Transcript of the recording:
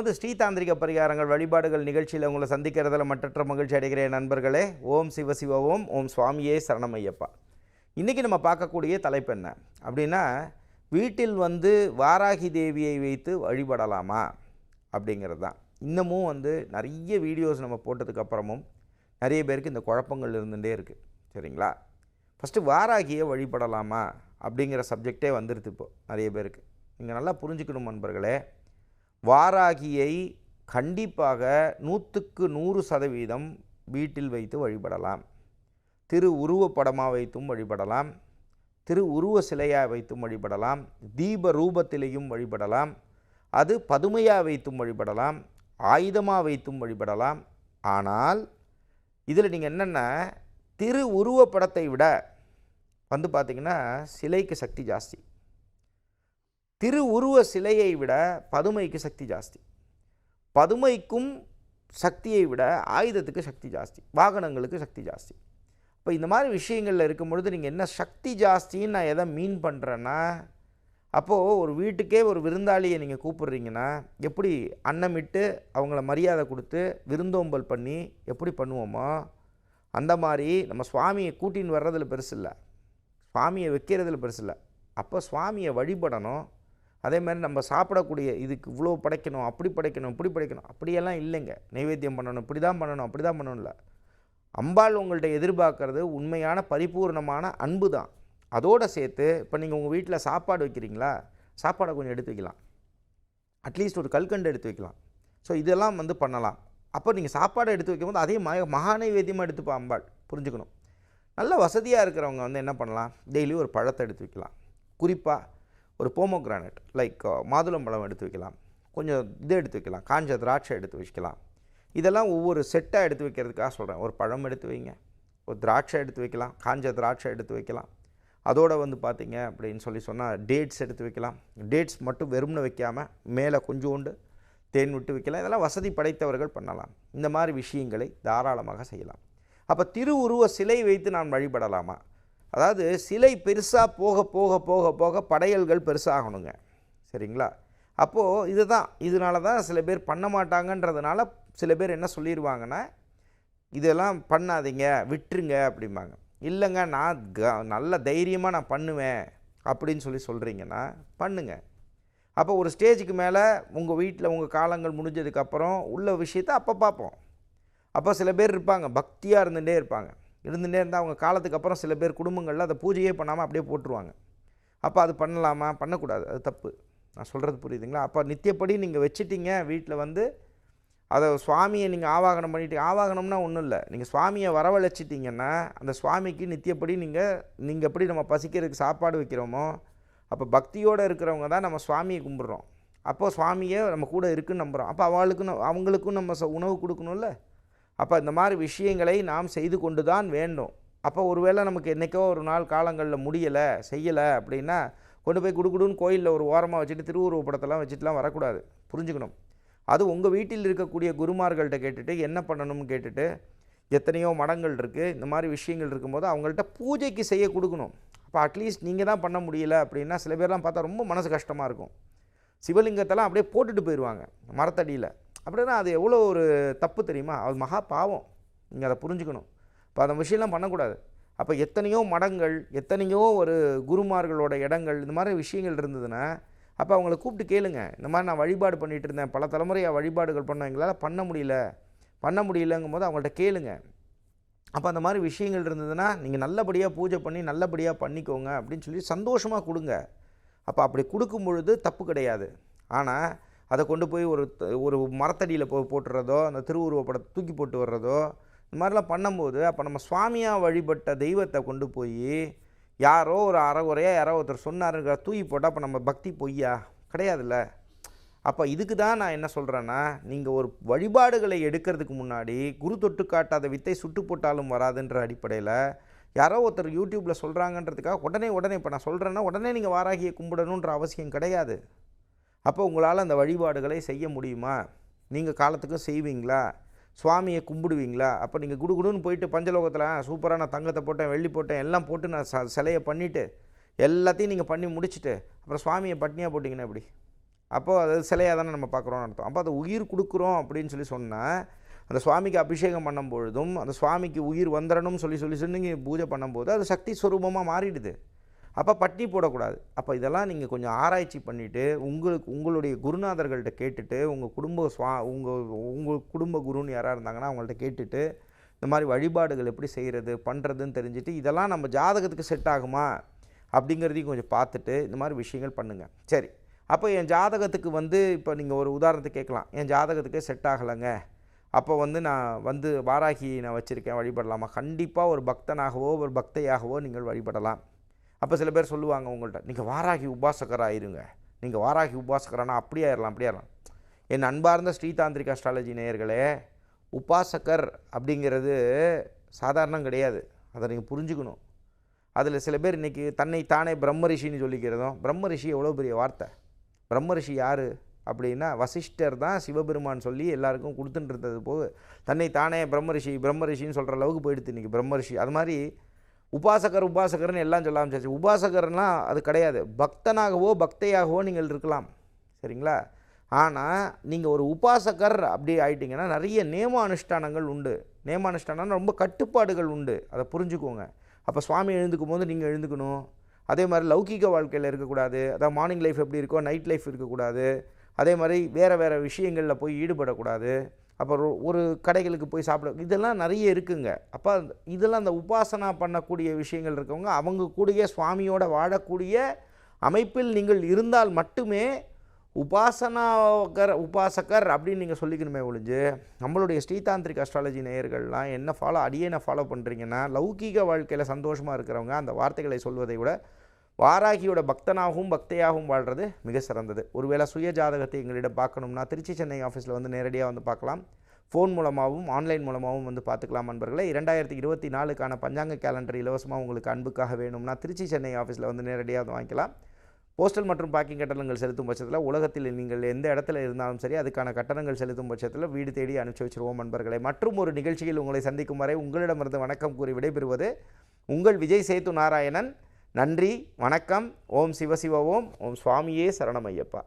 நமது ஸ்ரீதாந்திரிக பரிகாரங்கள் வழிபாடுகள் நிகழ்ச்சியில் உங்களை சந்திக்கிறதுல மற்றற்ற மகிழ்ச்சி அடைகிறேன் நண்பர்களே. ஓம் சிவ சிவ ஓம் ஓம் சுவாமியே சரணமையப்பா. இன்றைக்கி நம்ம பார்க்கக்கூடிய தலைப்பு என்ன? அப்படின்னா வீட்டில் வந்து வாராகி தேவியை வைத்து வழிபடலாமா? அப்படிங்கிறது தான் இன்னமும் வந்து நிறைய வீடியோஸ் நம்ம போட்டதுக்கு அப்புறமும் நிறைய பேருக்கு இந்த குழப்பங்கள் இருந்துகிட்டே இருக்குது சரிங்களா? ஃபஸ்ட்டு வாராகியை வழிபடலாமா? அப்படிங்கிற சப்ஜெக்டே வந்துடுது இப்போது நிறைய பேருக்கு. நீங்கள் நல்லா புரிஞ்சுக்கணும் நண்பர்களே. வாராகியை கண்டிப்பாக நூற்றுக்கு நூறு சதவீதம் வீட்டில் வைத்து வழிபடலாம். திரு உருவப்படமாக வைத்தும் வழிபடலாம். திரு உருவ சிலையாக வைத்தும் வழிபடலாம். தீப ரூபத்திலேயும் வழிபடலாம். அது பதுமையாக வைத்தும் வழிபடலாம். ஆயுதமாக வைத்தும் வழிபடலாம். ஆனால் இதில் நீங்கள் என்னென்ன திரு உருவப்படத்தை விட வந்து பார்த்திங்கன்னா சிலைக்கு சக்தி ஜாஸ்தி. திரு உருவ சிலையை விட பதுமைக்கு சக்தி ஜாஸ்தி. பதுமைக்கும் சக்தியை விட ஆயுதத்துக்கு சக்தி ஜாஸ்தி. வாகனங்களுக்கு சக்தி ஜாஸ்தி. இப்போ இந்த மாதிரி விஷயங்களில் இருக்கும் பொழுது நீங்கள் என்ன சக்தி ஜாஸ்தின்னு நான் எதை மீன் பண்ணுறேன்னா அப்போது ஒரு வீட்டுக்கே ஒரு விருந்தாளியை நீங்கள் கூப்பிட்றீங்கன்னா எப்படி அன்னமிட்டு அவங்கள மரியாதை கொடுத்து விருந்தோம்பல் பண்ணி எப்படி பண்ணுவோமோ அந்த மாதிரி நம்ம சுவாமியை கூட்டின்னு வர்றதில் பெருசு இல்லை சுவாமியை வைக்கிறதுல பெருசு இல்லை அப்போ சுவாமியை வழிபடணும். அதே மாதிரி நம்ம சாப்பிடக்கூடிய இதுக்கு இவ்வளோ படைக்கணும் அப்படி படைக்கணும் இப்படி படைக்கணும் அப்படியெல்லாம் இல்லைங்க. நைவேத்தியம் பண்ணணும் இப்படி தான் பண்ணணும் அப்படி தான் பண்ணணும்ல. அம்பாள் உங்கள்கிட்ட எதிர்பார்க்கறது உண்மையான பரிபூர்ணமான அன்பு தான். அதோடு சேர்த்து இப்போ நீங்கள் உங்கள் வீட்டில் சாப்பாடு வைக்கிறீங்களா? சாப்பாடை கொஞ்சம் எடுத்து வைக்கலாம். அட்லீஸ்ட் ஒரு கல்கண்டு எடுத்து வைக்கலாம். ஸோ இதெல்லாம் வந்து பண்ணலாம். அப்போ நீங்கள் சாப்பாடை எடுத்து வைக்கும்போது அதே மக மகா நைவேத்தியமாக எடுத்துப்பா அம்பாள். புரிஞ்சுக்கணும். நல்ல வசதியாக இருக்கிறவங்க வந்து என்ன பண்ணலாம்? டெய்லி ஒரு பழத்தை எடுத்து வைக்கலாம். குறிப்பாக ஒரு போமோகிரானட் லைக் மாதுளம்பழம் எடுத்து வைக்கலாம். கொஞ்சம் இது எடுத்து வைக்கலாம். காஞ்ச திராட்சை எடுத்து வச்சுக்கலாம் இதெல்லாம் ஒவ்வொரு செட்டாக எடுத்து வைக்கிறதுக்காக சொல்கிறேன் ஒரு பழம் எடுத்து வைங்க. ஒரு திராட்சை எடுத்து வைக்கலாம். காஞ்ச திராட்சை எடுத்து வைக்கலாம். அதோடு வந்து பார்த்தீங்க அப்படின்னு சொல்லி சொன்னால் டேட்ஸ் எடுத்து வைக்கலாம். டேட்ஸ் மட்டும் வெறும்னு வைக்காமல் மேலே கொஞ்சோண்டு தேன் விட்டு வைக்கலாம். இதெல்லாம் வசதி படைத்தவர்கள் பண்ணலாம். இந்த மாதிரி விஷயங்களை தாராளமாக செய்யலாம். அப்போ திருவுருவ சிலை வைத்து நான் வழிபடலாமா? அதாவது சிலை பெருசாக போக போக போக போக படையல்கள் பெருசாகணுங்க சரிங்களா? அப்போது இதுதான். இதனால தான் சில பேர் பண்ண மாட்டாங்கன்றதுனால சில பேர் என்ன சொல்லிடுவாங்கன்னா இதெல்லாம் பண்ணாதீங்க விட்டுருங்க அப்படிம்பாங்க. இல்லைங்க நான் க நல்ல தைரியமாக நான் பண்ணுவேன் அப்படின்னு சொல்லி சொல்கிறீங்கன்னா பண்ணுங்க. அப்போ ஒரு ஸ்டேஜுக்கு மேலே உங்கள் வீட்டில் உங்கள் காலங்கள் முடிஞ்சதுக்கப்புறம் உள்ள விஷயத்தை அப்போ பார்ப்போம். அப்போ சில பேர் இருப்பாங்க பக்தியாக இருந்துகிட்டே இருப்பாங்க. இருந்துகிட்டே இருந்தால் அவங்க காலத்துக்கு அப்புறம் சில பேர் குடும்பங்களில் அதை பூஜையே பண்ணாமல் அப்படியே போட்டுருவாங்க. அப்போ அது பண்ணலாமா? பண்ணக்கூடாது. அது தப்பு. நான் சொல்கிறது புரியுதுங்களா? அப்போ நித்தியப்படி நீங்கள் வச்சிட்டீங்க வீட்டில் வந்து அதை சுவாமியை நீங்கள் ஆவாகனம் பண்ணிட்டு ஆவாகனம்னா ஒன்றும் இல்லை. நீங்கள் சுவாமியை வரவழைச்சிட்டிங்கன்னா அந்த சுவாமிக்கு நித்தியப்படி நீங்கள் நீங்கள் எப்படி நம்ம பசிக்கிறதுக்கு சாப்பாடு வைக்கிறோமோ அப்போ பக்தியோடு இருக்கிறவங்க தான் நம்ம சுவாமியை கும்பிட்றோம். அப்போது சுவாமியை நம்ம கூட இருக்குன்னு நம்புகிறோம் அப்போ அவளுக்கும் அவங்களுக்கும் நம்ம ச- உணவு கொடுக்கணும்ல? அப்போ இந்த மாதிரி விஷயங்களை நாம் செய்து கொண்டு தான் வேண்டும் அப்போ ஒருவேளை நமக்கு என்றைக்கோ ஒரு நாள் காலங்களில் முடியலை செய்யலை அப்படின்னா கொண்டு போய் குடுக்குடுன்னு கோயிலில் ஒரு ஓரமாக வச்சுட்டு திருவுருவ படத்தெல்லாம் வச்சுட்டுலாம் வரக்கூடாது. புரிஞ்சுக்கணும். அது உங்கள் வீட்டில் இருக்கக்கூடிய குருமார்கள்ட்ட கேட்டுட்டு என்ன பண்ணணும்னு கேட்டுட்டு எத்தனையோ மடங்கள் இருக்குது இந்த மாதிரி விஷயங்கள் இருக்கும்போது அவங்கள்ட்ட பூஜைக்கு செய்ய கொடுக்கணும். அப்போ அட்லீஸ்ட் நீங்கள் தான் பண்ண முடியல அப்படின்னா சில பேர்லாம் பார்த்தா ரொம்ப மனசு கஷ்டமாக இருக்கும். சிவலிங்கத்தெல்லாம் அப்படியே போட்டுட்டு போயிடுவாங்க மரத்தடியில். அப்படின்னா அது எவ்வளோ ஒரு தப்பு தெரியுமா? அது மகா பாவம். நீங்கள் அதை புரிஞ்சுக்கணும். இப்போ அந்த விஷயம்லாம் பண்ணக்கூடாது. அப்போ எத்தனையோ மடங்கள் எத்தனையோ ஒரு குருமார்களோட இடங்கள் இந்த மாதிரி விஷயங்கள் இருந்ததுன்னா அப்போ அவங்கள கூப்பிட்டு கேளுங்க. இந்த மாதிரி நான் வழிபாடு பண்ணிகிட்டு இருந்தேன். பல தலைமுறையாக வழிபாடுகள் பண்ண எங்களால் பண்ண முடியல. பண்ண முடியலங்கும் போது அவங்கள்ட்ட கேளுங்க. அப்போ அந்த மாதிரி விஷயங்கள் இருந்ததுன்னா நீங்கள் நல்லபடியாக பூஜை பண்ணி நல்லபடியாக பண்ணிக்கோங்க அப்படின்னு சொல்லி சந்தோஷமாக கொடுங்க. அப்போ அப்படி கொடுக்கும் பொழுது தப்பு கிடையாது. ஆனால் அதை கொண்டு போய் ஒரு ஒரு மரத்தடியில் போ போட்டுறதோ அந்த திருவுருவ படத்தை தூக்கி போட்டு வர்றதோ இந்த மாதிரிலாம் பண்ணும்போது அப்போ நம்ம சுவாமியாக வழிபட்ட தெய்வத்தை கொண்டு போய் யாரோ ஒரு அறகுறையாக யாரோ ஒருத்தர் சொன்னாருங்கிற தூக்கி போட்டால் அப்போ நம்ம பக்தி பொய்யா? கிடையாதுல்ல. அப்போ இதுக்கு தான் நான் என்ன சொல்கிறேன்னா நீங்கள் ஒரு வழிபாடுகளை எடுக்கிறதுக்கு முன்னாடி குரு தொட்டு காட்டாத வித்தை சுட்டு போட்டாலும் வராதுன்ற அடிப்படையில் யாரோ ஒருத்தர் யூடியூப்பில் சொல்கிறாங்கன்றதுக்காக உடனே உடனே இப்போ நான் சொல்கிறேன்னா உடனே நீங்கள் வாராகியை கும்பிடணுன்ற அவசியம் கிடையாது. அப்போ உங்களால் அந்த வழிபாடுகளை செய்ய முடியுமா? நீங்கள் காலத்துக்கும் செய்வீங்களா? சுவாமியை கும்பிடுவீங்களா? அப்போ நீங்கள் குடுகுடுன்னு போயிட்டு பஞ்சலோகத்தில் சூப்பராக நான் தங்கத்தை போட்டேன் வெள்ளி போட்டேன் எல்லாம் போட்டு நான் ச சிலையை பண்ணிவிட்டு எல்லாத்தையும் நீங்கள் பண்ணி முடிச்சுட்டு அப்புறம் சுவாமியை பட்னியாக போட்டிங்கன்னா எப்படி? அப்போ அது சிலையாக தானே நம்ம பார்க்குறோம்னு அர்த்தம். அப்போ அதை உயிர் கொடுக்குறோம் அப்படின்னு சொல்லி சொன்னால் அந்த சுவாமிக்கு அபிஷேகம் பண்ணும் பொழுதும் அந்த சுவாமிக்கு உயிர் வந்துடணும்னு சொல்லி சொல்லி சொல்லி நீங்கள் பூஜை பண்ணும்போது அது சக்தி ஸ்வரூபமாக மாறிடுது. அப்போ பட்டி போடக்கூடாது. அப்போ இதெல்லாம் நீங்கள் கொஞ்சம் ஆராய்ச்சி பண்ணிவிட்டு உங்களுக்கு உங்களுடைய குருநாதர்கள்ட்ட கேட்டுட்டு உங்கள் குடும்ப சுவா உங்கள் உங்கள் குடும்ப குருன்னு யாராக இருந்தாங்கன்னா அவங்கள்ட்ட கேட்டுட்டு இந்த மாதிரி வழிபாடுகள் எப்படி செய்கிறது பண்ணுறதுன்னு தெரிஞ்சுட்டு இதெல்லாம் நம்ம ஜாதகத்துக்கு செட் ஆகுமா? அப்படிங்கிறதையும் கொஞ்சம் பார்த்துட்டு இந்த மாதிரி விஷயங்கள் பண்ணுங்கள் சரி. அப்போ என் ஜாதகத்துக்கு வந்து இப்போ நீங்கள் ஒரு உதாரணத்துக்கு கேட்கலாம். என் ஜாதகத்துக்கு செட் ஆகலைங்க. அப்போ வந்து நான் வந்து வாராகி நான் வச்சுருக்கேன் வழிபடலாமா? கண்டிப்பாக ஒரு பக்தனாகவோ ஒரு பக்தையாகவோ நீங்கள் வழிபடலாம். அப்போ சில பேர் சொல்லுவாங்க உங்கள்கிட்ட நீங்கள் வாராகி உபாசகராக இருங்க நீங்கள் வாராகி உபாசகரானா அப்படியே ஆயிடலாம் அப்படியே ஆயிடலாம் என் அன்பார்ந்த ஸ்ரீதாந்திரிக் அஸ்ட்ராலஜி நேயர்களே உபாசகர் அப்படிங்கிறது சாதாரணம் கிடையாது. அதை நீங்கள் புரிஞ்சுக்கணும். அதில் சில பேர் இன்றைக்கி தன்னை தானே பிரம்ம ரிஷின்னு சொல்லிக்கிறதும் பிரம்ம ரிஷி எவ்வளோ பெரிய வார்த்தை? பிரம்ம ரிஷி யார்? அப்படின்னா வசிஷ்டர் தான் சிவபெருமான் சொல்லி எல்லாருக்கும் கொடுத்துட்டு இருந்தது போது தன்னை தானே பிரம்ம ரிஷி பிரம்ம ரிஷின்னு சொல்கிற அளவுக்கு போயிடுது இன்றைக்கி பிரம்ம ரிஷி அது மாதிரி உபாசகர் உபாசகர்னு எல்லாம் சொல்ல ஆரம்பிச்சாச்சு. உபாசகர்னால் அது கிடையாது. பக்தனாகவோ பக்தையாகவோ நீங்கள் இருக்கலாம். சரிங்களா? ஆனால் நீங்கள் ஒரு உபாசகர் அப்படி ஆயிட்டீங்கன்னா நிறைய நேம அனுஷ்டானங்கள் உண்டு. நேம அனுஷ்டானம் ரொம்ப கட்டுப்பாடுகள் உண்டு. அதை புரிஞ்சுக்கோங்க. அப்போ சுவாமி எழுந்துக்கும் போது நீங்கள் எழுந்துக்கணும். அதே மாதிரி லௌகிக வாழ்க்கையில் இருக்கக்கூடாது. அதான் மார்னிங் லைஃப் எப்படி இருக்கோ நைட் லைஃப் இருக்கக்கூடாது. அதே மாதிரி வேறு வேறு விஷயங்களில் போய் ஈடுபடக்கூடாது. அப்புறம் ஒரு கடைகளுக்கு போய் சாப்பிட இதெல்லாம் நிறைய இருக்குங்க. அப்போ இதெல்லாம் அந்த உபாசனா பண்ணக்கூடிய விஷயங்கள் இருக்கவங்க அவங்க கூடிய சுவாமியோட வாழக்கூடிய அமைப்பில் நீங்கள் இருந்தால் மட்டுமே உபாசனாகர் உபாசகர் அப்படின்னு நீங்கள் சொல்லிக்கணுமே ஒழிஞ்சு நம்மளுடைய ஸ்ரீதாந்திரிக் அஸ்ட்ராலஜி நேயர்கள்லாம் என்ன ஃபாலோ அடியேனை ஃபாலோ பண்ணுறீங்கன்னா லௌகீக வாழ்க்கையில் சந்தோஷமாக இருக்கிறவங்க அந்த வார்த்தைகளை சொல்வதை விட வாராகியோட பக்தனாகவும் பக்தையாகவும் வாழ்கிறது மிக சிறந்தது. ஒருவேளை சுய ஜாதகத்தை எங்களிடம் பார்க்கணும்னா திருச்சி சென்னை ஆஃபீஸில் வந்து நேரடியாக வந்து பார்க்கலாம். ஃபோன் மூலமாகவும் ஆன்லைன் மூலமாகவும் வந்து பார்த்துக்கலாம் நண்பர்களே. இரண்டாயிரத்தி இருபத்தி நாலுக்கான பஞ்சாங்க கேலண்டர் இலவசமாக உங்களுக்கு அன்புக்காக வேணும்னா திருச்சி சென்னை ஆஃபீஸில் வந்து நேரடியாக வந்து வாங்கிக்கலாம். போஸ்டல் மற்றும் பாக்கிங் கட்டணங்கள் செலுத்தும் பட்சத்தில் உலகத்தில் நீங்கள் எந்த இடத்துல இருந்தாலும் சரி அதுக்கான கட்டணங்கள் செலுத்தும் பட்சத்தில் வீடு தேடி அனுப்பிச்சி வச்சிருவோம் நண்பர்களே. மற்றும் ஒரு நிகழ்ச்சியில் உங்களை சந்திக்கும் வரை உங்களிடமிருந்து வணக்கம் கூறி விடைபெறுவது உங்கள் விஜய் சேத்து நாராயணன். நன்றி வணக்கம். ஓம் சிவசிவ ஓம். ஓம் சுவாமியே சரணமையப்பா